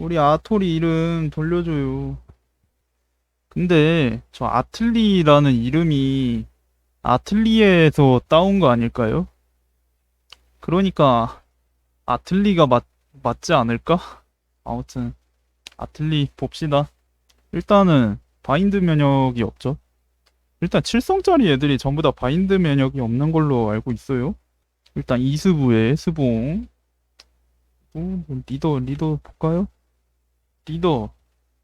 우리 아토리 이름 돌려줘요. 근데 저 아틀리라는 이름이 아틀리에서 따온 거 아닐까요? 그러니까 아틀리가 맞, 맞지 않을까? 아무튼 아틀리 봅시다. 일단은 바인드 면역이 없죠. 일단 7성짜리 애들이 전부 다 바인드 면역이 없는 걸로 알고 있어요. 일단 이스부의 스봉. 어, 뭐 리더, 리더 볼까요? 리더.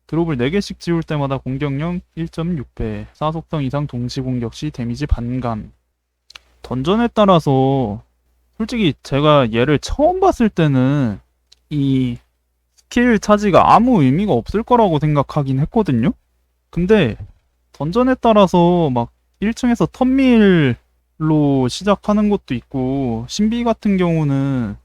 드롭을 4개씩 지울 때마다 공격력 1.6배, 사속성 이상 동시 공격 시 데미지 반감. 던전에 따라서 솔직히 제가 얘를 처음 봤을 때는 이 스킬 차지가 아무 의미가 없을 거라고 생각하긴 했거든요. 근데 던전에 따라서 막 1층에서 턴밀로 시작하는 것도 있고 신비 같은 경우는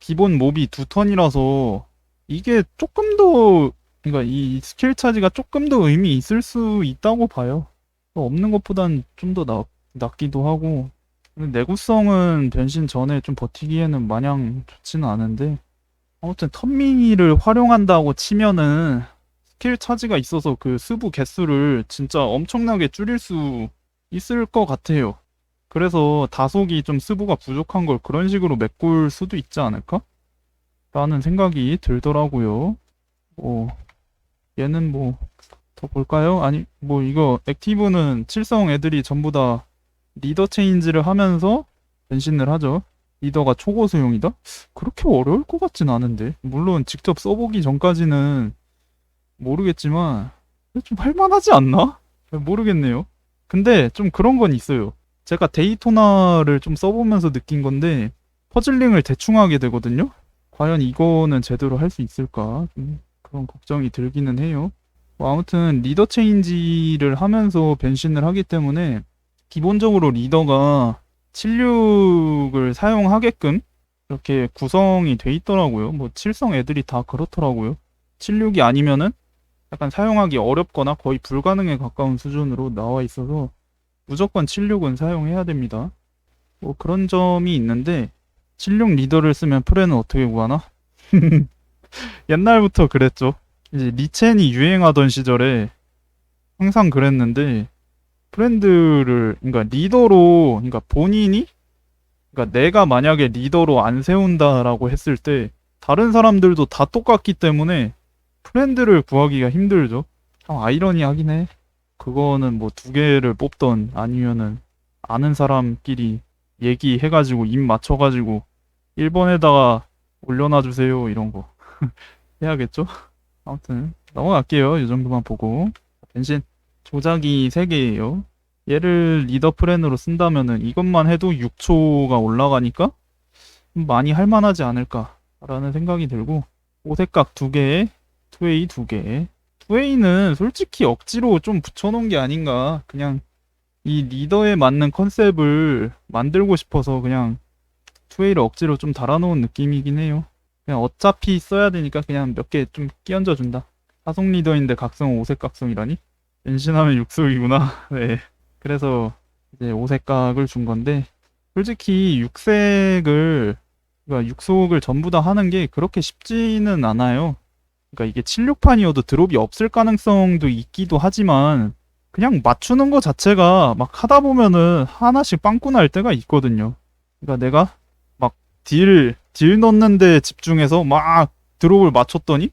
기본 몹이 두 턴이라서 이게 조금 더 그러니까 이 스킬 차지가 조금 더 의미 있을 수 있다고 봐요. 없는 것보단 좀 더 낫기도 하고 내구성은 변신 전에 좀 버티기에는 마냥 좋지는 않은데 아무튼 턴미를 활용한다고 치면은 스킬 차지가 있어서 그 스부 개수를 진짜 엄청나게 줄일 수 있을 것 같아요. 그래서 다속이 좀 스부가 부족한 걸 그런 식으로 메꿀 수도 있지 않을까? 라는 생각이 들더라고요. 뭐, 얘는 뭐, 더 볼까요? 아니, 뭐, 이거, 액티브는 칠성 애들이 전부 다 리더 체인지를 하면서 변신을 하죠. 리더가 초고수용이다? 그렇게 어려울 것 같진 않은데. 물론 직접 써보기 전까지는 모르겠지만, 좀 할만하지 않나? 모르겠네요. 근데 좀 그런 건 있어요. 제가 데이토나를 좀 써보면서 느낀 건데, 퍼즐링을 대충 하게 되거든요? 과연 이거는 제대로 할 수 있을까? 좀 그런 걱정이 들기는 해요. 뭐 아무튼 리더 체인지를 하면서 변신을 하기 때문에 기본적으로 리더가 76을 사용하게끔 이렇게 구성이 돼 있더라고요. 뭐 7성 애들이 다 그렇더라고요. 76이 아니면은 약간 사용하기 어렵거나 거의 불가능에 가까운 수준으로 나와 있어서 무조건 76은 사용해야 됩니다. 뭐 그런 점이 있는데 76 리더를 쓰면 프레는 어떻게 구하나? 옛날부터 그랬죠. 이제 리첸이 유행하던 시절에 항상 그랬는데 프렌드를 그러니까 리더로 그러니까 본인이 그러니까 내가 만약에 리더로 안 세운다라고 했을 때 다른 사람들도 다 똑같기 때문에 프렌드를 구하기가 힘들죠. 참 아이러니하긴 해. 그거는 뭐 두 개를 뽑던 아니면은 아는 사람끼리 얘기해가지고 입 맞춰가지고 1번에다가 올려놔 주세요 이런 거 해야겠죠? 아무튼 넘어갈게요. 이 정도만 보고 변신 조작이 3개예요. 얘를 리더 프렌으로 쓴다면은 이것만 해도 6초가 올라가니까 많이 할만하지 않을까 라는 생각이 들고 오색각 2개에 투웨이 2개 투웨이는 솔직히 억지로 좀 붙여놓은 게 아닌가 그냥 이 리더에 맞는 컨셉을 만들고 싶어서 그냥 투웨이를 억지로 좀 달아놓은 느낌이긴 해요. 그냥 어차피 써야 되니까 그냥 몇 개 좀 끼얹어 준다. 사속 리더인데 각성 오색 각성이라니? 변신하면 육색이구나. 네. 그래서 이제 오색각을 준 건데 솔직히 육색을 그러니까 육속을 전부 다 하는 게 그렇게 쉽지는 않아요. 그러니까 이게 76판이어도 드롭이 없을 가능성도 있기도 하지만 그냥 맞추는 거 자체가 막 하다 보면은 하나씩 빵꾸 날 때가 있거든요. 그러니까 내가 막 딜, 딜 넣는데 집중해서 막 드롭을 맞췄더니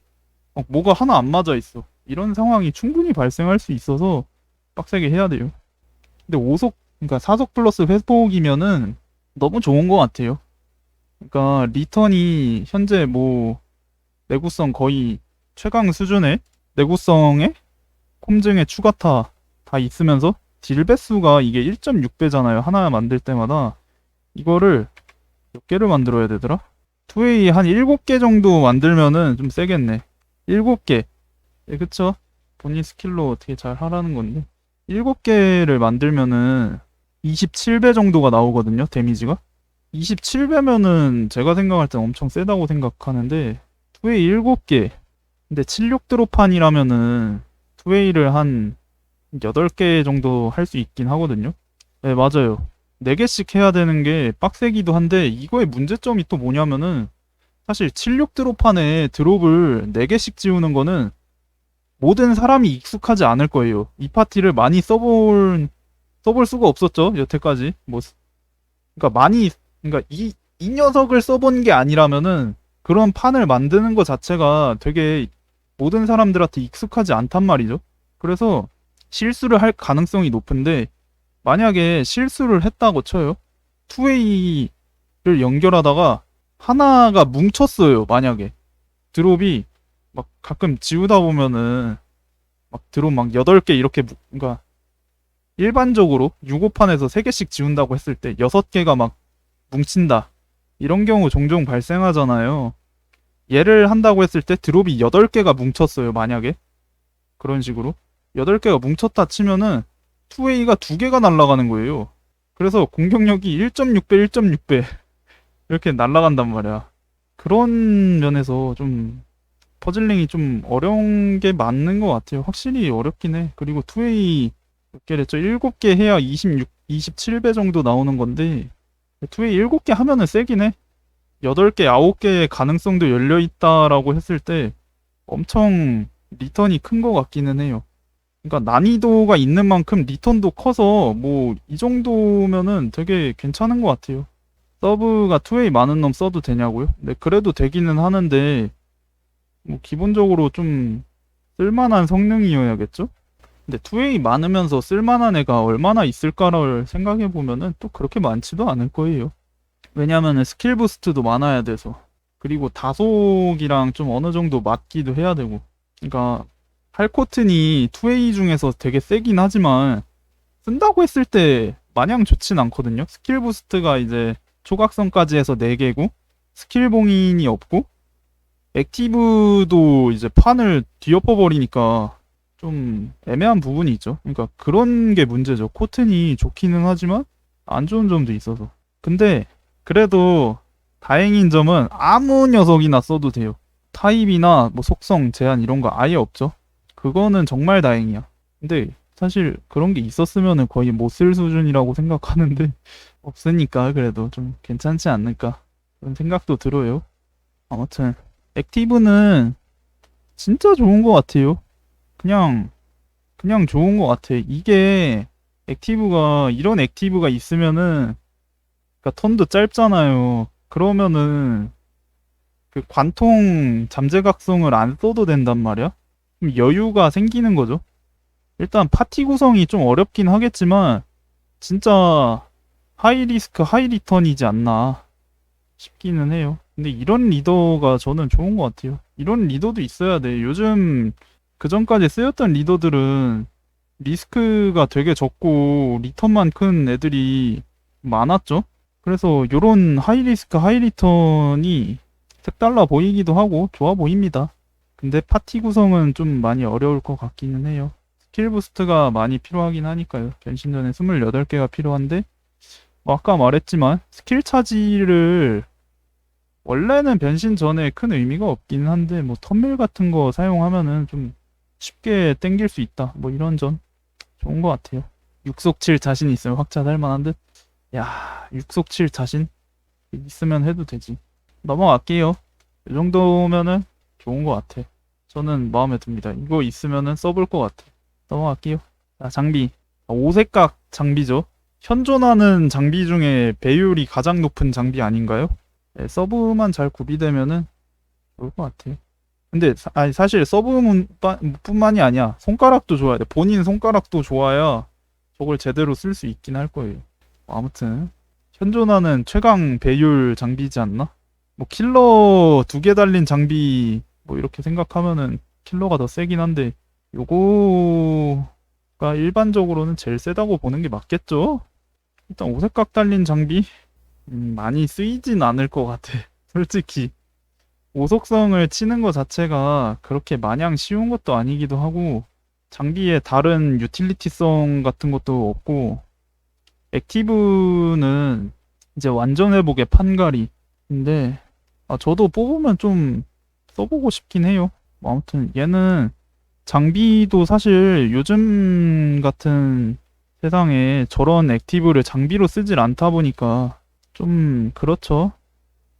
막 뭐가 하나 안 맞아 있어. 이런 상황이 충분히 발생할 수 있어서 빡세게 해야 돼요. 근데 5속, 그러니까 4속 플러스 회복이면은 너무 좋은 것 같아요. 그러니까 리턴이 현재 뭐 내구성 거의 최강 수준의 내구성에 콤증에 추가타 다 있으면서 딜 배수가 이게 1.6배잖아요. 하나 만들 때마다 이거를 몇 개를 만들어야 되더라? 투웨이 한 7개 정도 만들면은 좀 세겠네. 7개. 예, 그쵸? 본인 스킬로 어떻게 잘 하라는 건데. 7개를 만들면은 27배 정도가 나오거든요, 데미지가. 27배면은 제가 생각할 땐 엄청 세다고 생각하는데, 투웨이 7개. 근데 76 드롭판이라면은 투웨이를 한 8개 정도 할 수 있긴 하거든요. 네, 맞아요. 4개씩 해야 되는 게 빡세기도 한데, 이거의 문제점이 또 뭐냐면은, 사실 76 드롭판에 드롭을 4개씩 지우는 거는 모든 사람이 익숙하지 않을 거예요. 이 파티를 많이 써볼, 써볼 수가 없었죠. 여태까지. 뭐, 쓰- 그러니까 많이, 그러니까 이, 이 녀석을 써본 게 아니라면은 그런 판을 만드는 것 자체가 되게 모든 사람들한테 익숙하지 않단 말이죠. 그래서 실수를 할 가능성이 높은데 만약에 실수를 했다고 쳐요. 투웨이를 연결하다가 하나가 뭉쳤어요. 만약에 드롭이 막 가끔 지우다 보면은 막 드롭 막 8개 이렇게 뭉- 그러니까 일반적으로 6호판에서 3개씩 지운다고 했을 때 6개가 막 뭉친다. 이런 경우 종종 발생하잖아요. 얘를 한다고 했을 때 드롭이 8개가 뭉쳤어요. 만약에 그런 식으로 8개가 뭉쳤다 치면은 투웨이가 2개가 날아가는 거예요. 그래서 공격력이 1.6배, 1.6배 이렇게 날아간단 말이야. 그런 면에서 좀 퍼즐링이 좀 어려운 게 맞는 것 같아요. 확실히 어렵긴 해. 그리고 투웨이 몇 개랬죠? 7개 해야 26, 27배 정도 나오는 건데 투웨이 7개 하면은 세긴 해. 8개, 9개의 가능성도 열려 있다라고 했을 때 엄청 리턴이 큰 것 같기는 해요. 그러니까 난이도가 있는 만큼 리턴도 커서 뭐 이 정도면은 되게 괜찮은 것 같아요. 서브가 투웨이 많은 놈 써도 되냐고요? 네, 그래도 되기는 하는데 뭐 기본적으로 좀 쓸만한 성능이어야겠죠? 근데 투웨이 많으면서 쓸만한 애가 얼마나 있을까를 생각해 보면은 또 그렇게 많지도 않을 거예요. 왜냐면은 스킬 부스트도 많아야 돼서 그리고 다속이랑 좀 어느 정도 맞기도 해야 되고 그러니까 할코튼이 투웨이 중에서 되게 세긴 하지만 쓴다고 했을 때 마냥 좋진 않거든요. 스킬 부스트가 이제 초각성까지 해서 4개고 스킬 봉인이 없고 액티브도 이제 판을 뒤엎어 버리니까 좀 애매한 부분이 있죠. 그러니까 그런 게 문제죠. 코튼이 좋기는 하지만 안 좋은 점도 있어서. 근데 그래도 다행인 점은 아무 녀석이나 써도 돼요. 타입이나 뭐 속성 제한 이런 거 아예 없죠. 그거는 정말 다행이야. 근데 사실 그런 게 있었으면은 거의 못 쓸 수준이라고 생각하는데 없으니까 그래도 좀 괜찮지 않을까 그런 생각도 들어요. 아무튼 액티브는 진짜 좋은 것 같아요. 그냥 그냥 좋은 것 같아. 이게 액티브가 이런 액티브가 있으면은 그러니까 턴도 짧잖아요. 그러면은 그 관통 잠재각성을 안 써도 된단 말이야. 좀 여유가 생기는 거죠. 일단 파티 구성이 좀 어렵긴 하겠지만 진짜 하이 리스크 하이 리턴이지 않나 싶기는 해요. 근데 이런 리더가 저는 좋은 것 같아요. 이런 리더도 있어야 돼. 요즘 그 전까지 쓰였던 리더들은 리스크가 되게 적고 리턴만 큰 애들이 많았죠. 그래서 요런 하이 리스크 하이 리턴이 색달라 보이기도 하고 좋아 보입니다. 근데 파티 구성은 좀 많이 어려울 것 같기는 해요. 스킬 부스트가 많이 필요하긴 하니까요. 변신 전에 28개가 필요한데 뭐 아까 말했지만 스킬 차지를 원래는 변신 전에 큰 의미가 없기는 한데 뭐 턴밀 같은 거 사용하면은 좀 쉽게 땡길 수 있다. 뭐 이런 점 좋은 것 같아요. 육속 7 자신 있으면 확자 할 만한 듯. 야, 육속 7 자신 있으면 해도 되지. 넘어갈게요. 이 정도면은 좋은 것 같아. 저는 마음에 듭니다. 이거 있으면은 써볼 것 같아. 넘어갈게요. 자, 장비. 오색각 장비죠. 현존하는 장비 중에 배율이 가장 높은 장비 아닌가요? 네, 서브만 잘 구비되면은 좋을 것 같아요. 근데 사, 아니, 사실 서브뿐만이 아니야. 손가락도 좋아야 돼. 본인 손가락도 좋아야 저걸 제대로 쓸 수 있긴 할 거예요. 뭐 아무튼 현존하는 최강 배율 장비지 않나? 뭐 킬러 두 개 달린 장비 뭐 이렇게 생각하면은 킬러가 더 세긴 한데 요거가 일반적으로는 제일 세다고 보는 게 맞겠죠? 일단 오색각 달린 장비 음, 많이 쓰이진 않을 것 같아. 솔직히 오속성을 치는 것 자체가 그렇게 마냥 쉬운 것도 아니기도 하고 장비에 다른 유틸리티성 같은 것도 없고 액티브는 이제 완전 회복의 판가리 근데 아, 저도 뽑으면 좀 써보고 싶긴 해요. 뭐 아무튼 얘는 장비도 사실 요즘 같은 세상에 저런 액티브를 장비로 쓰질 않다 보니까 좀 그렇죠.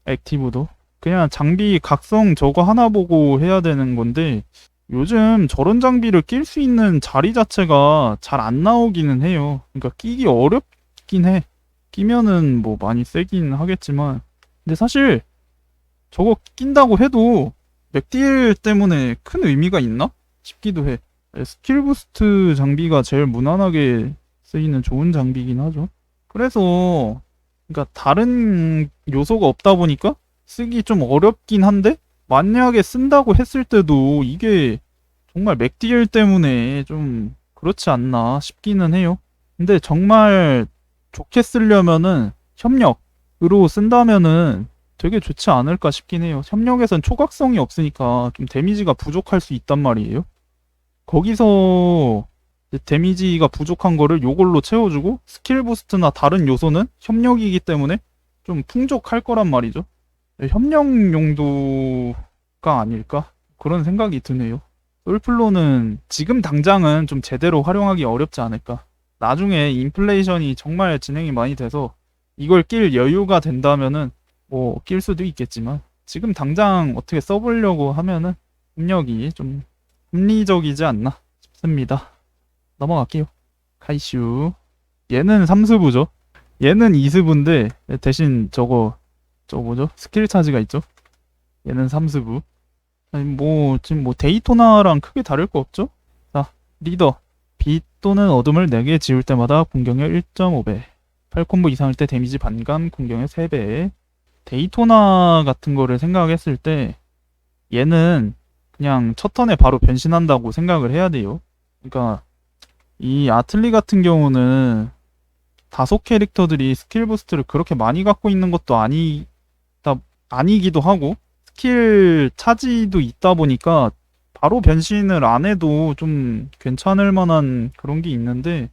액티브도. 그냥 장비 각성 저거 하나 보고 해야 되는 건데 요즘 저런 장비를 낄 수 있는 자리 자체가 잘 안 나오기는 해요. 그러니까 끼기 어렵긴 해. 끼면은 뭐 많이 세긴 하겠지만 근데 사실 저거 낀다고 해도 맥딜 때문에 큰 의미가 있나 싶기도 해. 스킬 부스트 장비가 제일 무난하게 쓰이는 좋은 장비긴 하죠. 그래서 그러니까 다른 요소가 없다 보니까 쓰기 좀 어렵긴 한데 만약에 쓴다고 했을 때도 이게 정말 맥딜 때문에 좀 그렇지 않나 싶기는 해요. 근데 정말 좋게 쓰려면은 협력으로 쓴다면은 되게 좋지 않을까 싶긴 해요. 협력에선 초각성이 없으니까 좀 데미지가 부족할 수 있단 말이에요. 거기서 데미지가 부족한 거를 요걸로 채워주고 스킬 부스트나 다른 요소는 협력이기 때문에 좀 풍족할 거란 말이죠. 네, 협력 용도가 아닐까? 그런 생각이 드네요. 솔플로는 지금 당장은 좀 제대로 활용하기 어렵지 않을까. 나중에 인플레이션이 정말 진행이 많이 돼서 이걸 낄 여유가 된다면은 뭐 낄 수도 있겠지만 지금 당장 어떻게 써보려고 하면은 협력이 좀 합리적이지 않나 싶습니다. 넘어갈게요. 카이슈. 얘는 3스부죠. 얘는 2스부인데 대신 저거 저거 뭐죠? 스킬 차지가 있죠. 얘는 3스부. 아니 뭐 지금 뭐 데이토나랑 크게 다를 거 없죠? 자, 리더. 빛 또는 어둠을 4개 지울 때마다 공격력 1.5배. 8콤보 이상일 때 데미지 반감, 공격력 3배. 데이토나 같은 거를 생각했을 때 얘는 그냥 첫 턴에 바로 변신한다고 생각을 해야 돼요. 그러니까 이 아틀리 같은 경우는 다섯 캐릭터들이 스킬 부스트를 그렇게 많이 갖고 있는 것도 아니 아니기도 하고 스킬 차지도 있다 보니까 바로 변신을 안 해도 좀 괜찮을 만한 그런 게 있는데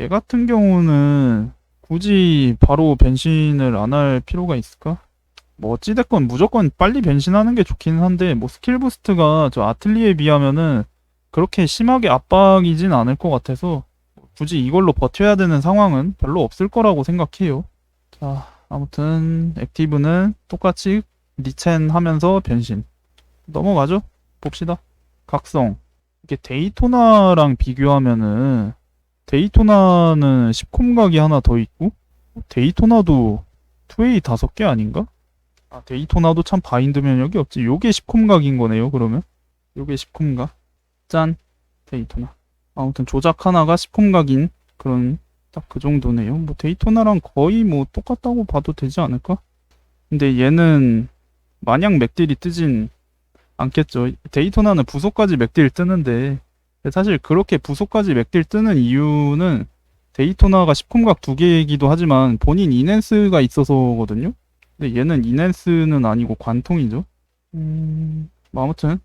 얘 같은 경우는 굳이 바로 변신을 안 할 필요가 있을까? 뭐 어찌됐건 무조건 빨리 변신하는 게 좋긴 한데 뭐 스킬 부스트가 저 아틀리에 비하면은 그렇게 심하게 압박이진 않을 것 같아서 굳이 이걸로 버텨야 되는 상황은 별로 없을 거라고 생각해요. 자, 아무튼 액티브는 똑같이 리첸 하면서 변신. 넘어가죠? 봅시다. 각성. 이게 데이토나랑 비교하면은 데이토나는 10콤 각이 하나 더 있고 데이토나도 2A 5개 아닌가? 아, 데이토나도 참 바인드 면역이 없지. 요게 10콤 각인 거네요, 그러면. 요게 10콤 각. 짠. 데이토나. 아무튼 조작 하나가 10콤 각인 그런 딱 그 정도네요. 뭐 데이토나랑 거의 뭐 똑같다고 봐도 되지 않을까? 근데 얘는 마냥 맥딜이 뜨진 않겠죠. 데이토나는 부속까지 맥딜 뜨는데 사실 그렇게 부속까지 맥딜 뜨는 이유는 데이토나가 10콤각 두 개이기도 하지만 본인 이넨스가 있어서거든요. 근데 얘는 이넨스는 아니고 관통이죠. 음, 뭐 아무튼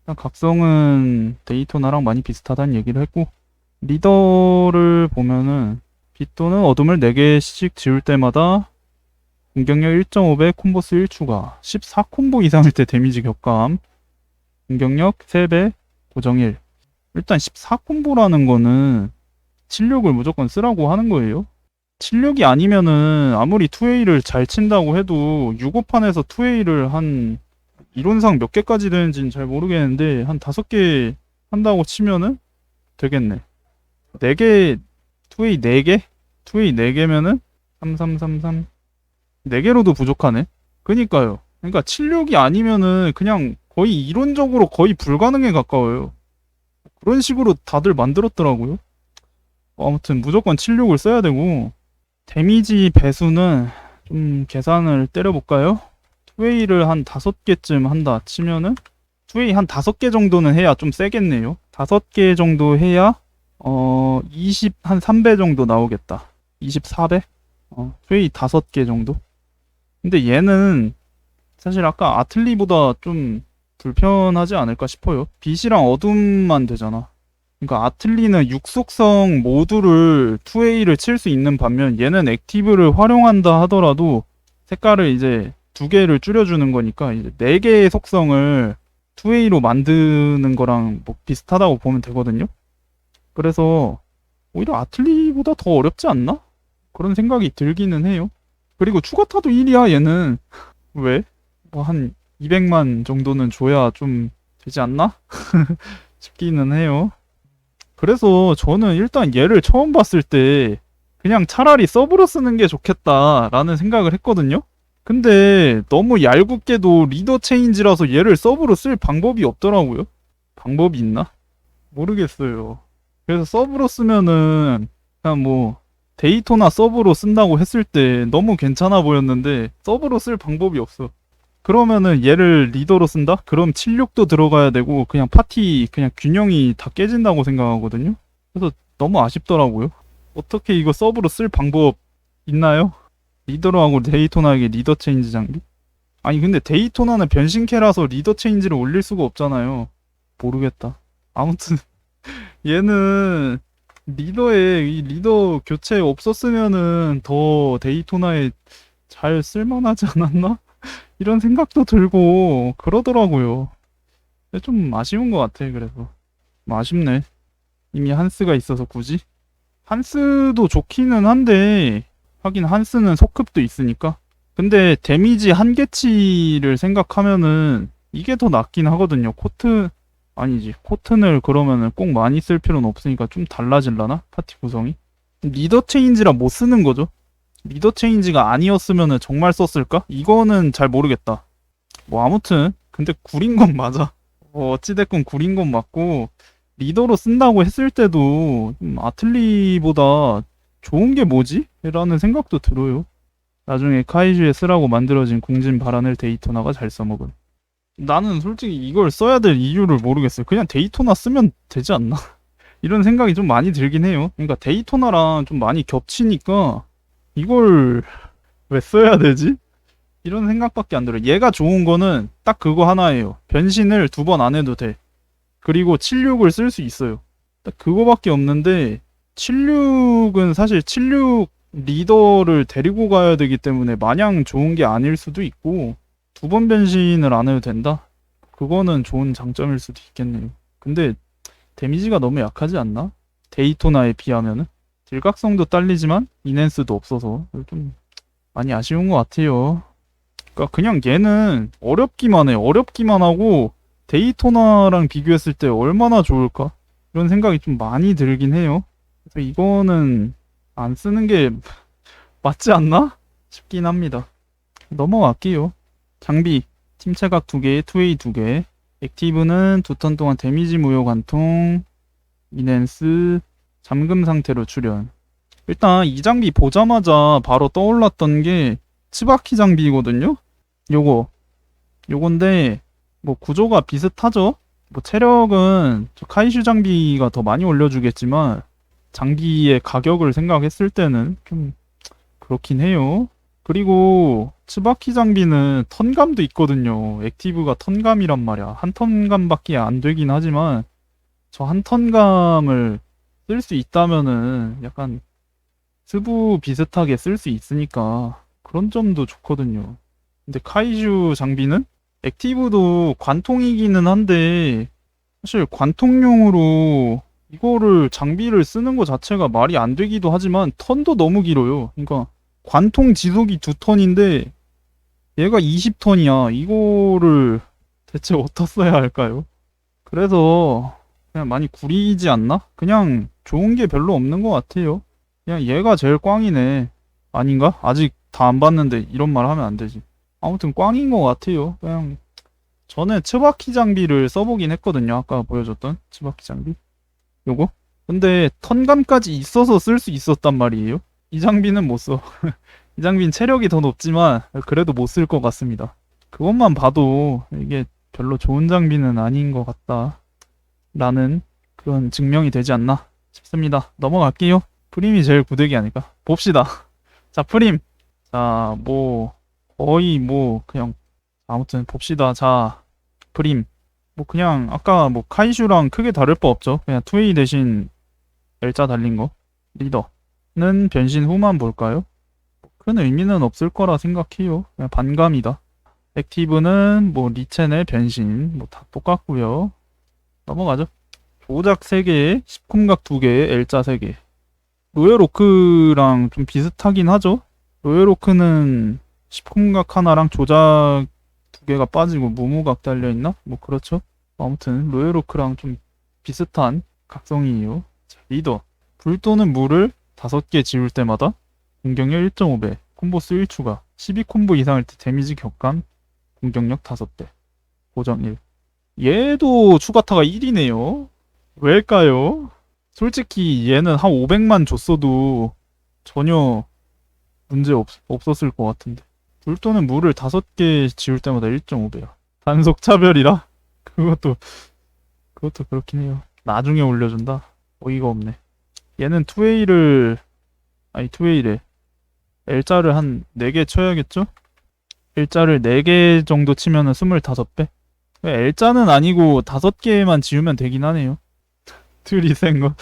일단 각성은 데이토나랑 많이 비슷하다는 얘기를 했고 리더를 보면은 빛 또는 어둠을 4개씩 지울 때마다 공격력 1.5배 콤보스 1 추가 14콤보 이상일 때 데미지 격감 공격력 3배 고정 1 일단 14콤보라는 거는 칠력을 무조건 쓰라고 하는 거예요 칠력이 아니면은 아무리 2A를 잘 친다고 해도 6호판에서 2A를 한 이론상 몇 개까지 되는지는 잘 모르겠는데 한 5개 한다고 치면은 되겠네 4개 2A 4개? 2A 4개면은 3333 4개로도 부족하네. 그니까요. 그러니까 76이 아니면은 그냥 거의 이론적으로 거의 불가능에 가까워요. 그런 식으로 다들 만들었더라고요. 어, 아무튼 무조건 76을 써야 되고 데미지 배수는 좀 계산을 때려볼까요? 2A를 한 5개쯤 한다 치면은 2A 한 5개 정도는 해야 좀 세겠네요. 5개 정도 해야 어, 20, 한 3배 정도 나오겠다. 24배? 어, 2A 5개 정도? 근데 얘는 사실 아까 아틀리보다 좀 불편하지 않을까 싶어요. 빛이랑 어둠만 되잖아. 그러니까 아틀리는 육속성 모두를 2A를 칠 수 있는 반면 얘는 액티브를 활용한다 하더라도 색깔을 이제 두 개를 줄여주는 거니까 이제 네 개의 속성을 2A로 만드는 거랑 뭐 비슷하다고 보면 되거든요. 그래서 오히려 아틀리보다 더 어렵지 않나? 그런 생각이 들기는 해요. 그리고 추가타도 1이야 얘는 왜? 뭐 한 200만 정도는 줘야 좀 되지 않나? 싶기는 해요. 그래서 저는 일단 얘를 처음 봤을 때 그냥 차라리 서브로 쓰는 게 좋겠다라는 생각을 했거든요. 근데 너무 얄궂게도 리더 체인지라서 얘를 서브로 쓸 방법이 없더라고요. 방법이 있나? 모르겠어요. 그래서 서브로 쓰면은 그냥 뭐 데이토나 서브로 쓴다고 했을 때 너무 괜찮아 보였는데 서브로 쓸 방법이 없어. 그러면은 얘를 리더로 쓴다? 그럼 76도 들어가야 되고 그냥 파티 그냥 균형이 다 깨진다고 생각하거든요. 그래서 너무 아쉽더라고요. 어떻게 이거 서브로 쓸 방법 있나요? 리더로 하고 데이토나에게 리더 체인지 장비? 아니 근데 데이토나는 변신캐라서 리더 체인지를 올릴 수가 없잖아요. 모르겠다. 아무튼 얘는 리더에 이 리더 교체 없었으면은 더 데이토나에 잘 쓸만하지 않았나? 이런 생각도 들고 그러더라고요. 좀 아쉬운 것 같아 그래서 좀 아쉽네. 이미 한스가 있어서 굳이 한스도 좋기는 한데 하긴 한스는 소급도 있으니까. 근데 데미지 한계치를 생각하면은 이게 더 낫긴 하거든요. 코트 아니지 코튼을 그러면은 꼭 많이 쓸 필요는 없으니까 좀 달라질라나 파티 구성이 리더 체인지라 못 쓰는 거죠 리더 체인지가 아니었으면은 정말 썼을까 이거는 잘 모르겠다 뭐 아무튼 근데 구린 건 맞아 뭐 어찌됐건 구린 건 맞고 리더로 쓴다고 했을 때도 좀 아틀리보다 좋은 게 뭐지? 라는 생각도 들어요 나중에 카이주에 쓰라고 만들어진 공진 바란을 데이토나가 잘 써먹은 나는 솔직히 이걸 써야 될 이유를 모르겠어요. 그냥 데이토나 쓰면 되지 않나? 이런 생각이 좀 많이 들긴 해요. 그러니까 데이토나랑 좀 많이 겹치니까 이걸 왜 써야 되지? 이런 생각밖에 안 들어요. 얘가 좋은 거는 딱 그거 하나예요. 변신을 두 번 안 해도 돼. 그리고 76을 쓸 수 있어요. 딱 그거밖에 없는데 76은 사실 76 리더를 데리고 가야 되기 때문에 마냥 좋은 게 아닐 수도 있고 두 번 변신을 안 해도 된다? 그거는 좋은 장점일 수도 있겠네요. 근데 데미지가 너무 약하지 않나? 데이토나에 비하면은 딜각성도 딸리지만 이넨스도 없어서 좀 많이 아쉬운 것 같아요. 그러니까 그냥 얘는 어렵기만 해. 어렵기만 하고 데이토나랑 비교했을 때 얼마나 좋을까? 이런 생각이 좀 많이 들긴 해요. 그래서 이거는 안 쓰는 게 맞지 않나? 싶긴 합니다. 넘어갈게요. 장비 침체각 2개, 투웨이 2개 액티브는 두 턴 동안 데미지 무효 관통 이넨스 잠금 상태로 출현 일단 이 장비 보자마자 바로 떠올랐던 게 치바키 장비거든요? 요거. 요건데 뭐 구조가 비슷하죠? 뭐 체력은 저 카이슈 장비가 더 많이 올려주겠지만 장비의 가격을 생각했을 때는 좀 그렇긴 해요. 그리고 츠바키 장비는 턴감도 있거든요. 액티브가 턴감이란 말이야. 한 턴감밖에 안 되긴 하지만 저 한 턴감을 쓸 수 있다면은 약간 스부 비슷하게 쓸 수 있으니까 그런 점도 좋거든요. 근데 카이주 장비는 액티브도 관통이기는 한데 사실 관통용으로 이거를 장비를 쓰는 것 자체가 말이 안 되기도 하지만 턴도 너무 길어요. 그러니까 관통 지속이 두 턴인데 얘가 20턴이야. 이거를 대체 어디다 써야 할까요? 그래서 그냥 많이 구리지 않나? 그냥 좋은 게 별로 없는 것 같아요. 그냥 얘가 제일 꽝이네. 아닌가? 아직 다 안 봤는데 이런 말 하면 안 되지. 아무튼 꽝인 것 같아요. 그냥 전에 츠바키 장비를 써보긴 했거든요. 아까 보여줬던 츠바키 장비. 요거? 근데 턴감까지 있어서 쓸 수 있었단 말이에요. 이 장비는 못 써. 이 장비는 체력이 더 높지만 그래도 못 쓸 것 같습니다. 그것만 봐도 이게 별로 좋은 장비는 아닌 것 같다. 라는 그런 증명이 되지 않나 싶습니다. 넘어갈게요. 프림이 제일 구대기 아닐까? 봅시다. 자, 프림. 자, 뭐, 거의 뭐, 그냥, 아무튼 봅시다. 자, 프림. 뭐, 그냥, 아까 뭐, 카이슈랑 크게 다를 바 없죠. 그냥 투웨이 대신 L자 달린 거. 리더는 변신 후만 볼까요? 큰 의미는 없을 거라 생각해요. 그냥 반감이다. 액티브는 뭐 리첸의 변신 뭐 다 똑같고요. 넘어가죠. 조작 3개, 10콤각 2개, L자 3개. 로에로크랑 좀 비슷하긴 하죠. 로에로크는 10콤각 하나랑 조작 두 개가 빠지고 무무각 달려있나? 뭐 그렇죠. 아무튼 로에로크랑 좀 비슷한 각성이에요. 자, 리더. 불 또는 물을 다섯 개 지울 때마다 공격력 1.5배, 콤보수 1 추가, 12콤보 이상일 때 데미지 격감, 공격력 5배, 고정 1. 얘도 추가타가 1이네요. 왜일까요? 솔직히 얘는 한 500만 줬어도 전혀 문제 없, 없었을 것 같은데. 불 또는 물을 다섯 개 지울 때마다 1.5배야. 단속 차별이라? 그것도, 그것도 그렇긴 해요. 나중에 올려준다? 어이가 없네. 얘는 2A를, 아니 2A래. L자를 한 4개 쳐야겠죠? L자를 4개 정도 치면은 25배? L자는 아니고 5개만 지우면 되긴 하네요. 둘이 센 거.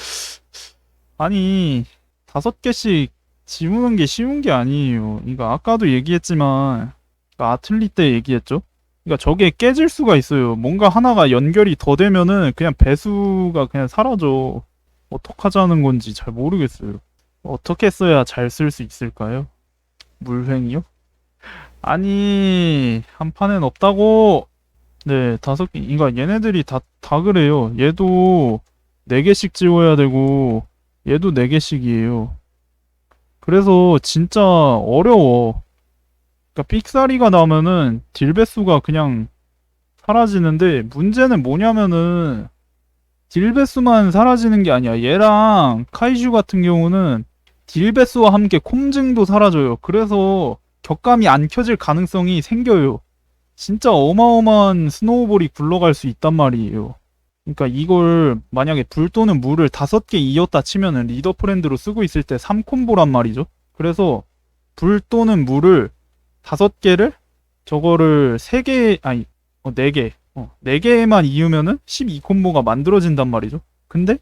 아니, 5개씩 지우는 게 쉬운 게 아니에요. 이거 아까도 얘기했지만, 아틀리 때 얘기했죠? 그러니까 저게 깨질 수가 있어요. 뭔가 하나가 연결이 더 되면은 그냥 배수가 그냥 사라져. 어떡하자는 건지 잘 모르겠어요. 어떻게 써야 잘 쓸 수 있을까요? 물횡이요? 아니, 한 판엔 없다고! 네, 다섯 개, 그러니까 얘네들이 다, 다 그래요. 얘도 네 개씩 지워야 되고, 얘도 네 개씩이에요. 그래서 진짜 어려워. 그러니까 삑사리가 나면은 딜 배수가 그냥 사라지는데 문제는 뭐냐면은 딜 배수만 사라지는 게 아니야. 얘랑 카이슈 같은 경우는 딜 배수와 함께 콤증도 사라져요. 그래서 격감이 안 켜질 가능성이 생겨요. 진짜 어마어마한 스노우볼이 굴러갈 수 있단 말이에요. 그러니까 이걸 만약에 불 또는 물을 다섯 개 이었다 치면은 리더 프렌드로 쓰고 있을 때 3콤보란 말이죠. 그래서 불 또는 물을 다섯 개를 저거를 세 개, 아니, 어, 네 개, 어, 네 개만 이으면은 12콤보가 만들어진단 말이죠. 근데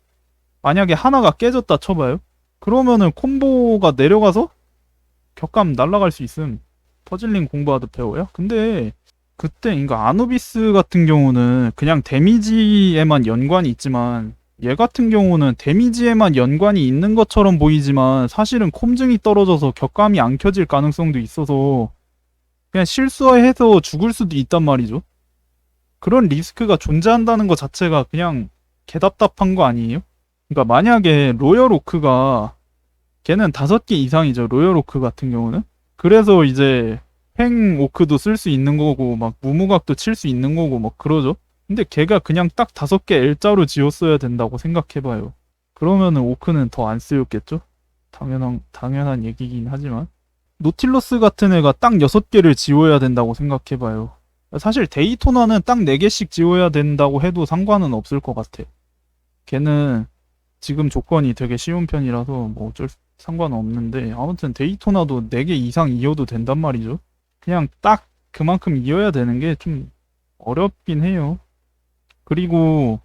만약에 하나가 깨졌다 쳐봐요. 그러면은 콤보가 내려가서 격감 날라갈 수 있음. 퍼즐링 공부하듯 배워요. 근데 그때 그러니까 아누비스 같은 경우는 그냥 데미지에만 연관이 있지만 얘 같은 경우는 데미지에만 연관이 있는 것처럼 보이지만 사실은 콤증이 떨어져서 격감이 안 켜질 가능성도 있어서 그냥 실수해서 죽을 수도 있단 말이죠. 그런 리스크가 존재한다는 것 자체가 그냥 개답답한 거 아니에요? 그러니까 만약에 로열 오크가 걔는 다섯 개 이상이죠. 로열 오크 같은 경우는. 그래서 이제 팽 오크도 쓸 수 있는 거고 막 무무각도 칠 수 있는 거고 막 그러죠. 근데 걔가 그냥 딱 다섯 개 L자로 지었어야 된다고 생각해봐요. 그러면은 오크는 더 안 쓰였겠죠? 당연한 당연한 얘기긴 하지만 노틸러스 같은 애가 딱 여섯 개를 지워야 된다고 생각해봐요. 사실 데이토나는 딱네 개씩 지워야 된다고 해도 상관은 없을 것 같아. 걔는 지금 조건이 되게 쉬운 편이라서 뭐 어쩔 수- 상관없는데 아무튼 데이토나도 4개 이상 이어도 된단 말이죠. 그냥 딱 그만큼 이어야 되는 게 좀 어렵긴 해요. 그리고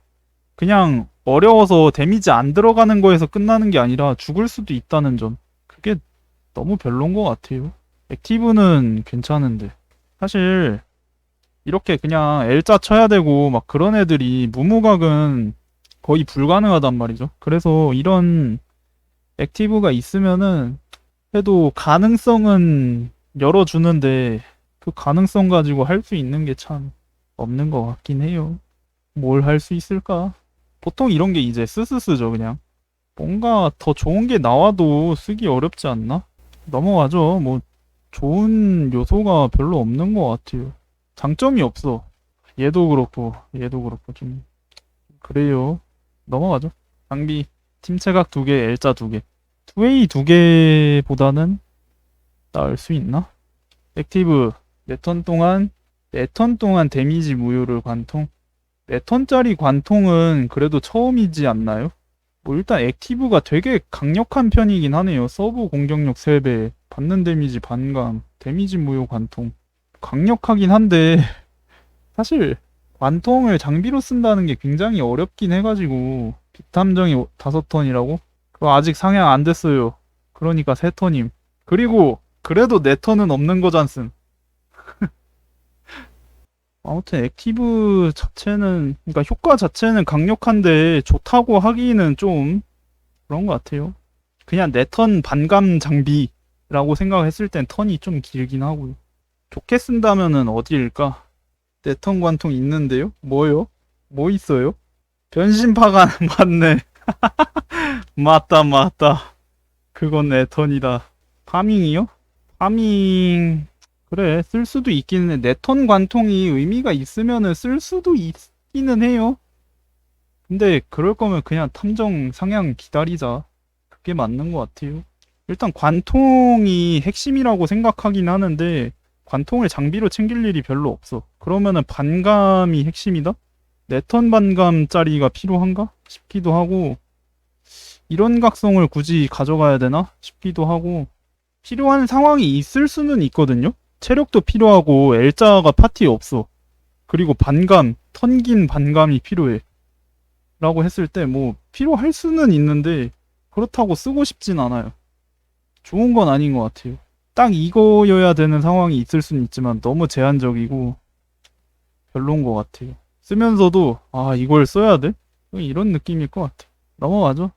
그냥 어려워서 데미지 안 들어가는 거에서 끝나는 게 아니라 죽을 수도 있다는 점. 그게 너무 별론 것 같아요. 액티브는 괜찮은데. 사실 이렇게 그냥 L자 쳐야 되고 막 그런 애들이 무무각은 거의 불가능하단 말이죠. 그래서 이런 액티브가 있으면은 해도 가능성은 열어주는데 그 가능성 가지고 할 수 있는 게 참 없는 것 같긴 해요. 뭘 할 수 있을까? 보통 이런 게 이제 스스스죠, 그냥. 뭔가 더 좋은 게 나와도 쓰기 어렵지 않나? 넘어가죠. 뭐, 좋은 요소가 별로 없는 것 같아요. 장점이 없어. 얘도 그렇고, 얘도 그렇고, 좀, 그래요. 넘어가죠. 장비, 팀체각 두 개, L자 두 개. 2A 두 개보다는 나을 수 있나? 액티브, 4턴 동안, 4턴 동안 데미지 무효를 관통. 4턴짜리 관통은 그래도 처음이지 않나요? 뭐 일단 액티브가 되게 강력한 편이긴 하네요. 서브 공격력 3배, 받는 데미지 반감, 데미지 무효 관통. 강력하긴 한데, 사실, 관통을 장비로 쓴다는 게 굉장히 어렵긴 해가지고, 빅탐정이 5턴이라고? 그거 아직 상향 안 됐어요. 그러니까 3턴임. 그리고, 그래도 4턴은 없는 거잖슨. 아무튼 액티브 자체는 그러니까 효과 자체는 강력한데 좋다고 하기는 좀 그런 것 같아요. 그냥 내 턴 반감 장비라고 생각했을 땐 턴이 좀 길긴 하고요. 좋게 쓴다면은 어디일까? 네턴 관통 있는데요? 뭐요? 뭐 있어요? 변신파가 맞네. 맞다, 맞다. 그건 네턴이다. 파밍이요? 파밍, 그래, 쓸 수도 있기는 해. 네턴 관통이 의미가 있으면은 쓸 수도 있기는 해요. 근데 그럴 거면 그냥 탐정 상향 기다리자. 그게 맞는 것 같아요. 일단 관통이 핵심이라고 생각하긴 하는데, 관통을 장비로 챙길 일이 별로 없어. 그러면은 반감이 핵심이다? 네턴 반감짜리가 필요한가? 싶기도 하고, 이런 각성을 굳이 가져가야 되나? 싶기도 하고, 필요한 상황이 있을 수는 있거든요? 체력도 필요하고, L자가 파티에 없어. 그리고 반감, 턴긴 반감이 필요해. 라고 했을 때, 뭐, 필요할 수는 있는데, 그렇다고 쓰고 싶진 않아요. 좋은 건 아닌 것 같아요. 딱 이거여야 되는 상황이 있을 수는 있지만 너무 제한적이고 별론 것 같아요. 쓰면서도 아 이걸 써야 돼? 이런 느낌일 것 같아. 넘어가죠.